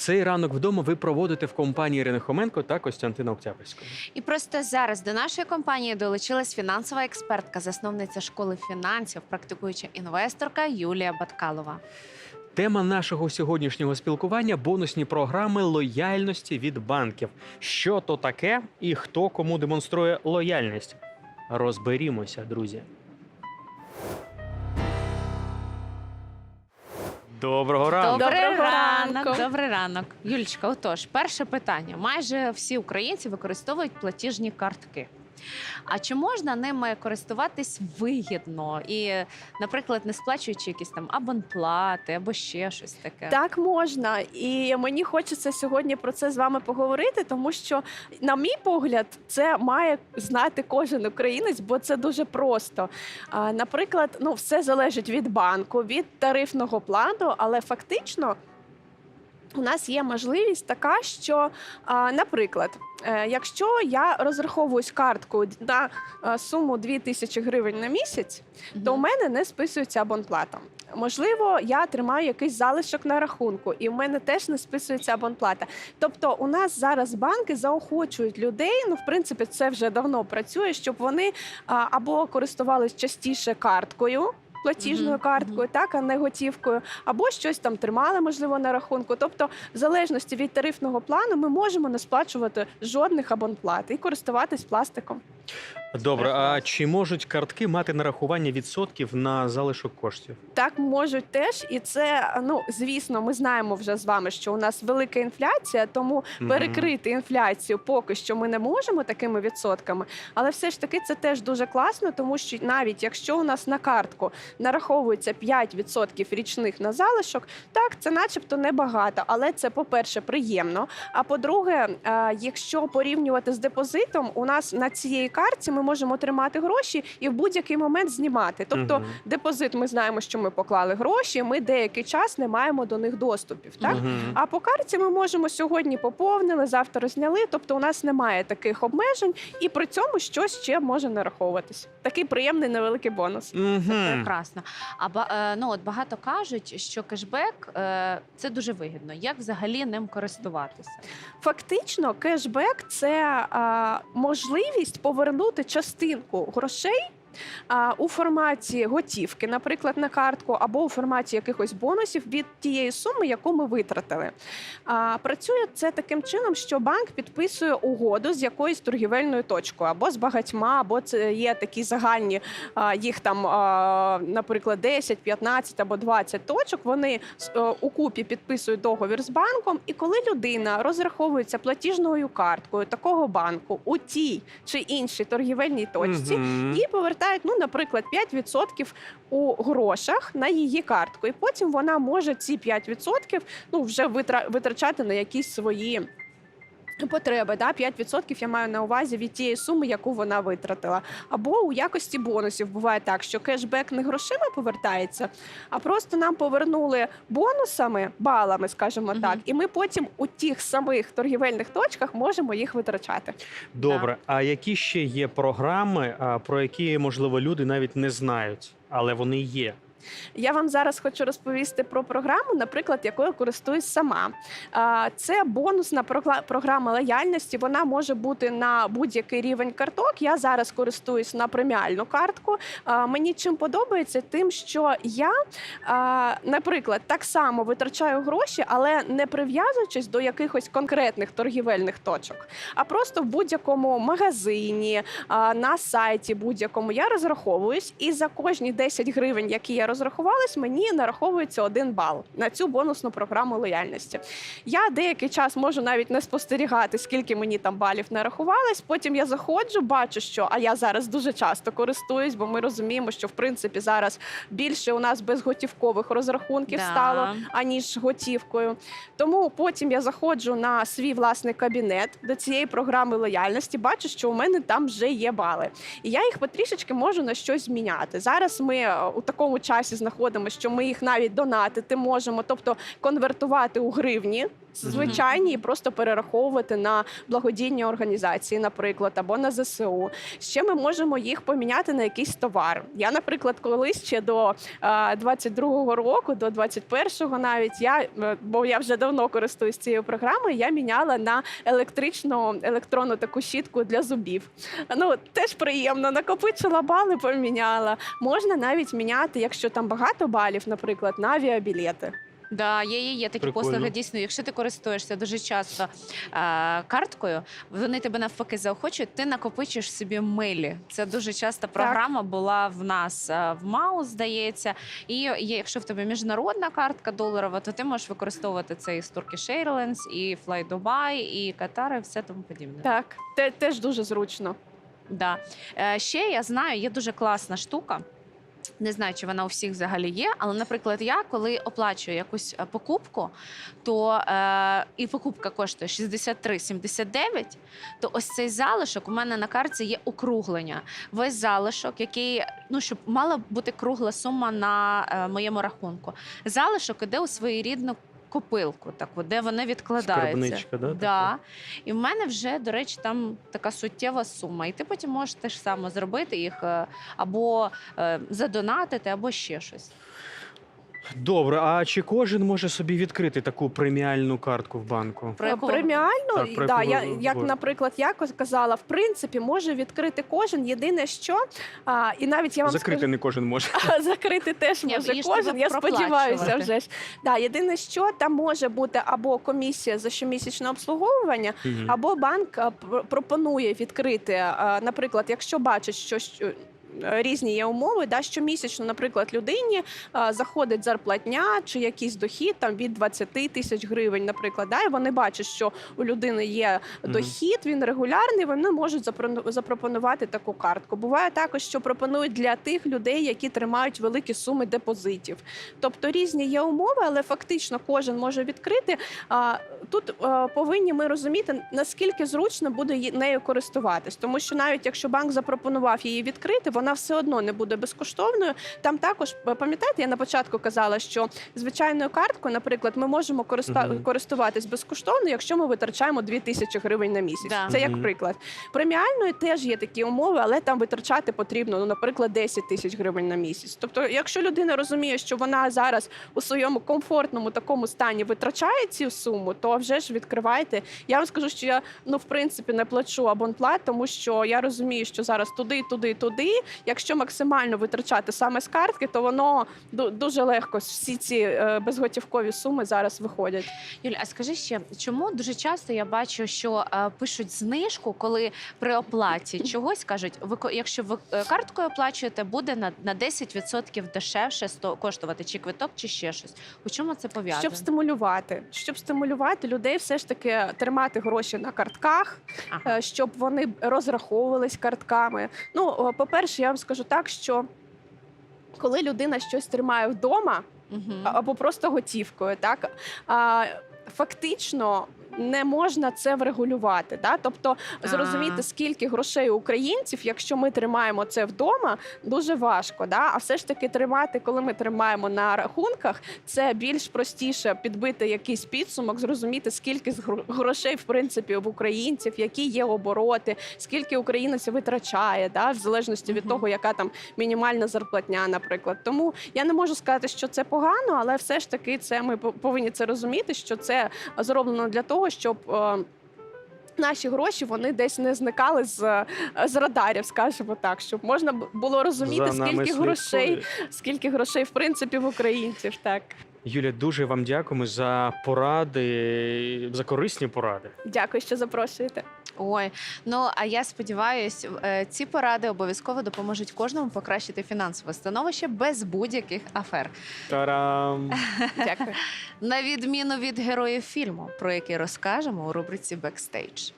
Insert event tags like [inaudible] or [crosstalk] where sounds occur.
Цей ранок вдома ви проводите в компанії Ірини Хоменко та Костянтина Октябрьського. І просто зараз до нашої компанії долучилась фінансова експертка, засновниця школи фінансів, практикуюча інвесторка Юлія Баткалова. Тема нашого сьогоднішнього спілкування бонусні програми лояльності від банків. Що то таке і хто кому демонструє лояльність? Розберімося, друзі. Доброго ранку. Добрий Доброго ранок. ранку. Добрий ранок. Юлічка, отож, перше питання. Майже всі українці використовують платіжні картки. А чи можна ними користуватись вигідно і, наприклад, не сплачуючи якісь там абонплати або ще щось таке? Так можна, і мені хочеться сьогодні про це з вами поговорити, тому що, на мій погляд, це має знати кожен українець, бо це дуже просто. Наприклад, ну все залежить від банку, від тарифного плану, але фактично. У нас є можливість така, що, наприклад, е, якщо я розраховуюсь карткою на е, суму 2000 гривень на місяць, то у мене не списується абонплата. Можливо, я тримаю якийсь залишок на рахунку, і в мене теж не списується абонплата. Тобто, у нас зараз банки заохочують людей. Ну, в принципі, це вже давно працює, щоб вони або користувались частіше карткою. Платіжною карткою, так а не готівкою, або щось там тримали, можливо, на рахунку. Тобто, в залежності від тарифного плану, ми можемо не сплачувати жодних абонплат і користуватись пластиком. Добре, а чи можуть картки мати нарахування відсотків на залишок коштів? Так можуть теж, і це ну звісно, ми знаємо вже з вами, що у нас велика інфляція, тому Мгм. перекрити інфляцію поки що ми не можемо такими відсотками. Але все ж таки це теж дуже класно, тому що навіть якщо у нас на картку нараховується 5% річних на залишок, так це начебто небагато, але це по-перше приємно. А по-друге, е, якщо порівнювати з депозитом, у нас на цієї картці ми можемо тримати гроші і в будь-який момент знімати. Тобто Мгм. депозит, ми знаємо, що ми поклали гроші. Ми деякий час не маємо до них доступів. Так Мгм. а по карті ми можемо сьогодні поповнили, завтра зняли. Тобто, у нас немає таких обмежень, і при цьому щось ще може нараховуватись. Такий приємний невеликий бонус. Мгм. Прекрасно. А е, ну от багато кажуть, що кешбек е, це дуже вигідно. Як взагалі ним користуватися? Фактично, кешбек це а, можливість повернути частинку грошей. У форматі готівки, наприклад, на картку, або у форматі якихось бонусів від тієї суми, яку ми витратили. Працює це таким чином, що банк підписує угоду з якоюсь торгівельною точкою, або з багатьма, або це є такі загальні їх там, наприклад, 10, 15 або 20 точок. Вони е, у купі підписують договір з банком, і коли людина розраховується платіжною карткою такого банку у тій чи іншій торгівельній точці, Мгм. їй повертають, ну, наприклад, 5% у грошах на її картку. І потім вона може ці 5% ну, вже витра- витрачати на якісь свої. Потреби, да, 5% я маю на увазі від тієї суми, яку вона витратила. Або у якості бонусів буває так, що кешбек не грошима повертається, а просто нам повернули бонусами, балами, скажімо так, і ми потім у тих самих торгівельних точках можемо їх витрачати. Добре, а які ще є програми, про які можливо люди навіть не знають, але вони є? Я вам зараз хочу розповісти про програму, наприклад, якою користуюсь сама. Це бонусна програма лояльності. Вона може бути на будь-який рівень карток. Я зараз користуюсь на преміальну картку. Мені чим подобається, тим, що я, наприклад, так само витрачаю гроші, але не прив'язуючись до якихось конкретних торгівельних точок, а просто в будь-якому магазині, на сайті будь-якому я розраховуюсь, і за кожні 10 гривень, які я розрахувалась, мені нараховується один бал на цю бонусну програму лояльності. Я деякий час можу навіть не спостерігати, скільки мені там балів нарахувалось. Потім я заходжу, бачу, що а я зараз дуже часто користуюсь, бо ми розуміємо, що в принципі зараз більше у нас безготівкових розрахунків Да. стало аніж готівкою. Тому потім я заходжу на свій власний кабінет до цієї програми лояльності, бачу, що у мене там вже є бали. І я їх потрішечки можу на щось зміняти. Зараз ми е, у такому часі знаходимося, що ми їх навіть донатити можемо, тобто конвертувати у гривні. Звичайні і просто перераховувати на благодійні організації, наприклад, або на ЗСУ. Ще ми можемо їх поміняти на якийсь товар. Я, наприклад, колись ще до е, 22-го року, до 21-го навіть я, е, бо я вже давно користуюсь цією програмою, я міняла на електричну електронну таку щітку для зубів. Ну теж приємно, накопичила бали, поміняла. Можна навіть міняти, якщо там багато балів, наприклад, на авіабілети. Да, є, є, є такі Прикольно. послуги. Дійсно, якщо ти користуєшся дуже часто е, карткою, вони тебе навпаки заохочують, ти накопичуєш собі милі. Це дуже часто програма була в нас е, в МАУ, здається. І є, якщо в тебе міжнародна картка доларова, то ти можеш використовувати це і з Turkish Airlines, і Fly Dubai, і Qatar, і все тому подібне. Так, те, теж дуже зручно. Да. Е, ще я знаю, є дуже класна штука. Не знаю, чи вона у всіх взагалі є, але, наприклад, я коли оплачую якусь е, покупку, то е, і покупка коштує 63,79, то ось цей залишок у мене на карті є округлення. Весь залишок, який ну щоб мала бути кругла сума на е, моєму рахунку. Залишок іде у своєрідну копилку, таку, де вона відкладається. Скарбничка, да, Да. І в мене вже, до речі, там така суттєва сума. І ти потім можеш те ж саме зробити їх е, або е, задонатити, або ще щось. Добре, а чи кожен може собі відкрити таку преміальну картку в банку? Про яку- Преміально, Так, про да, яку я, ви як, говорите? наприклад, я ко- казала, в принципі, може відкрити кожен. Єдине, що а, і навіть я вам Закрити скажу, не кожен може. [laughs] закрити теж Ні, може її ж кожен. треба Я сподіваюся, проплачувати. вже ж да. Єдине, що там може бути або комісія за щомісячне обслуговування, Мгм. або банк а, пр- пропонує відкрити, а, наприклад, якщо бачить, що. що е, Різні є умови, да, щомісячно, наприклад, людині а, заходить зарплатня чи якийсь дохід там від 20 тисяч гривень, наприклад, да, і вони бачать, що у людини є дохід, він регулярний. Вони можуть запропонувати таку картку. Буває також, що пропонують для тих людей, які тримають великі суми депозитів. Тобто різні є умови, але фактично кожен може відкрити. А тут е, повинні ми розуміти, наскільки зручно буде нею користуватись, тому що навіть якщо банк запропонував її відкрити, вона все одно не буде безкоштовною. Там також е, пам'ятаєте, я на початку казала, що звичайною карткою, наприклад, ми можемо користа- користуватись безкоштовно, якщо ми витрачаємо 2 тисячі гривень на місяць. Да. Це як приклад. Преміальною теж є такі умови, але там витрачати потрібно, ну, наприклад, 10 тисяч гривень на місяць. Тобто, якщо людина розуміє, що вона зараз у своєму комфортному такому стані витрачає цю суму, то вже ж відкривайте. Я вам скажу, що я ну в принципі не плачу абонплат, тому що я розумію, що зараз туди, туди, туди. Якщо максимально витрачати саме з картки, то воно ду- дуже легко всі ці е, безготівкові суми зараз виходять. Юль, а скажи ще, чому дуже часто я бачу, що е, пишуть знижку, коли при оплаті [laughs] чогось кажуть, ви якщо ви е, карткою оплачуєте, буде на, на 10% дешевше коштувати чи квиток, чи ще щось. У чому це пов'язано? Щоб стимулювати, щоб стимулювати людей, все ж таки тримати гроші на картках, Ага. щоб вони розраховувались картками. Ну, по-перше, я вам скажу так, що коли людина щось тримає вдома угу. або просто готівкою, так а, фактично. Не можна це врегулювати, да? тобто зрозуміти, скільки грошей у українців, якщо ми тримаємо це вдома, дуже важко. Да? А все ж таки тримати, коли ми тримаємо на рахунках, це більш простіше підбити якийсь підсумок, зрозуміти, скільки грошей в принципі в українців, які є обороти, скільки українець витрачає, да? в залежності від того, яка там мінімальна зарплатня, наприклад. Тому я не можу сказати, що це погано, але все ж таки це ми по- повинні це розуміти, що це зроблено для того, щоб. е, Наші гроші вони десь не зникали з, з радарів, скажімо так, щоб можна було розуміти, За скільки грошей, скільки грошей в принципі в українців. Так, Юля, дуже вам дякуємо за поради, за корисні поради. дякую, що запрошуєте. Ой, ну а я сподіваюсь, е, ці поради обов'язково допоможуть кожному покращити фінансове становище без будь-яких афер. Тарам! [laughs] Дякую. На відміну від героїв фільму, про який розкажемо у рубриці Бекстейдж.